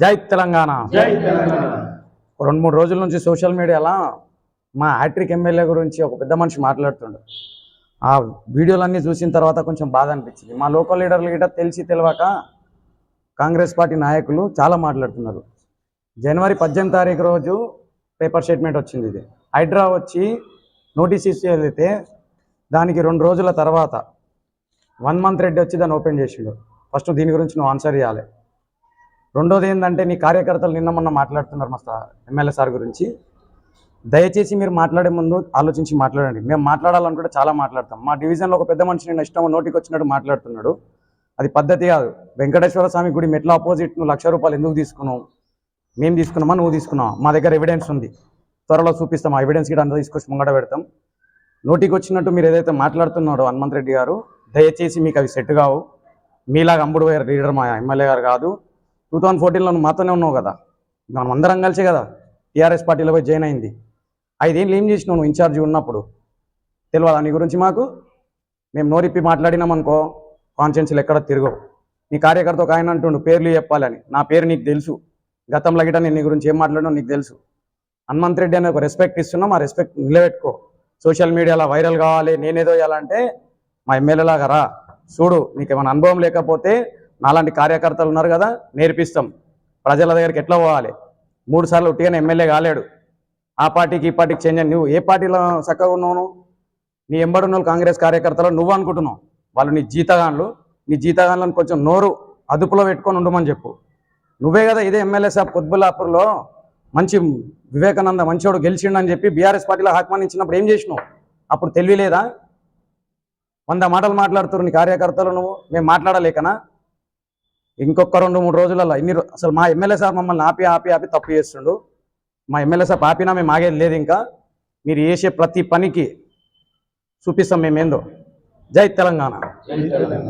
జై తెలంగాణ. జై తెలంగాణ. రెండు మూడు రోజుల నుంచి సోషల్ మీడియాలో మా హ్యాట్రిక్ ఎమ్మెల్యే గురించి ఒక పెద్ద మనిషి మాట్లాడుతుండు. ఆ వీడియోలన్నీ చూసిన తర్వాత కొంచెం బాధ అనిపించింది. మా లోకల్ లీడర్లు గిట్ట తెలిసి తెలియక కాంగ్రెస్ పార్టీ నాయకులు చాలా మాట్లాడుతున్నారు. జనవరి పద్దెనిమిది తారీఖు రోజు పేపర్ స్టేట్మెంట్ వచ్చింది ఇది. హైడ్రా వచ్చి నోటీస్ వెళ్తే దానికి రెండు రోజుల తర్వాత వన్ మంత్ రెడ్డి వచ్చి దాన్ని ఓపెన్ చేసిండు. ఫస్ట్ దీని గురించి నువ్వు ఆన్సర్ చేయాలి రెండోది ఏంటంటే నీ కార్యకర్తలు నిన్న మొన్న మాట్లాడుతున్నారు మా ఎమ్మెల్యే సార్ గురించి. దయచేసి మీరు మాట్లాడే ముందు ఆలోచించి మాట్లాడండి. మేము మాట్లాడాలనుకుంటే చాలా మాట్లాడతాం. మా డివిజన్లో ఒక పెద్ద మనిషి నేను ఇష్టం నోటికి వచ్చినట్టు మాట్లాడుతున్నాడు. అది పద్ధతి కాదు. వెంకటేశ్వర స్వామి గుడి మెట్ల ఆపోజిట్ నువ్వు లక్ష రూపాయలు ఎందుకు తీసుకున్నావు? మేము తీసుకున్నామా? నువ్వు తీసుకున్నావా? మా దగ్గర ఎవిడెన్స్ ఉంది. త్వరలో చూపిస్తాం. ఆ ఎవిడెన్స్ కూడా అంతా తీసుకొచ్చి ముంగడ పెడతాం. నోటికి వచ్చినట్టు మీరు ఏదైతే మాట్లాడుతున్నారో హనుమంత్ రెడ్డి గారు దయచేసి మీకు అవి సెట్ కావు. మీలాగా అంబుడు లీడర్ మా ఎమ్మెల్యే గారు కాదు. టూ థౌజండ్ ఫోర్టీన్లో నువ్వు మాతోనే ఉన్నావు కదా. మనం అందరం కలిసి కదా. టీఆర్ఎస్ పార్టీలో పోయి జాయిన్ అయింది. ఐదేళ్ళు ఏం చేసినావు నువ్వు ఇన్ఛార్జ్ ఉన్నప్పుడు? తెలియదా నీ గురించి మాకు? మేము నోరిప్పి మాట్లాడినాం అనుకో కాన్షియన్స్లు ఎక్కడ తిరగవు. నీ కార్యకర్త ఒక ఆయన అంటుండు పేర్లు చెప్పాలని. నా పేరు నీకు తెలుసు. గతంలో గిట నేను నీ గురించి ఏం మాట్లాడినా నీకు తెలుసు. హనుమంత్ రెడ్డి అనే ఒక రెస్పెక్ట్ ఇస్తున్నాం ఆ రెస్పెక్ట్ నిలబెట్టుకో. సోషల్ మీడియాలో వైరల్ కావాలి నేనేదో చేయాలంటే మా ఎమ్మెల్యేలాగా రా. చూడు నీకు ఏమైనా అనుభవం లేకపోతే నాలాంటి కార్యకర్తలు ఉన్నారు కదా నేర్పిస్తాం. ప్రజల దగ్గరికి ఎట్లా పోవాలి? మూడు సార్లు ఉట్టిగానే ఎమ్మెల్యే కాలేడు. ఆ పార్టీకి ఈ పార్టీకి చేంజ్ నువ్వు ఏ పార్టీలో చక్కగా ఉన్నావు నీ ఎంబడున్న వాళ్ళు కాంగ్రెస్ కార్యకర్తలు నువ్వు అనుకుంటున్నావు. వాళ్ళు నీ జీతగాన్లు నీ జీతగాన్లను కొంచెం నోరు అదుపులో పెట్టుకొని ఉండమని చెప్పు. నువ్వే కదా ఇదే ఎమ్మెల్యే సాబ్ కుత్బుల్లాపూర్లో మంచి వివేకానంద మంచోడు గెలిచిండని చెప్పి బీఆర్ఎస్ పార్టీలో ఆహ్వానించినప్పుడు ఏం చేసినావు? అప్పుడు తెలియలేదా వంద మాటలు మాట్లాడుతున్నారు నీ కార్యకర్తలు నువ్వు. మేము మాట్లాడలేకనా? ఇంకొక రెండు మూడు రోజులలో ఇన్ని అసలు మా ఎమ్మెల్యే సార్ మమ్మల్ని ఆపి ఆపి ఆపి తప్పు చేస్తుండు. మా ఎమ్మెల్యే సార్ ఆపినా మేము ఆగేది లేదు ఇంకా. మీరు చేసే ప్రతి పనికి చూపిస్తాం మేమేందో. జై తెలంగాణ. జై తెలంగాణ.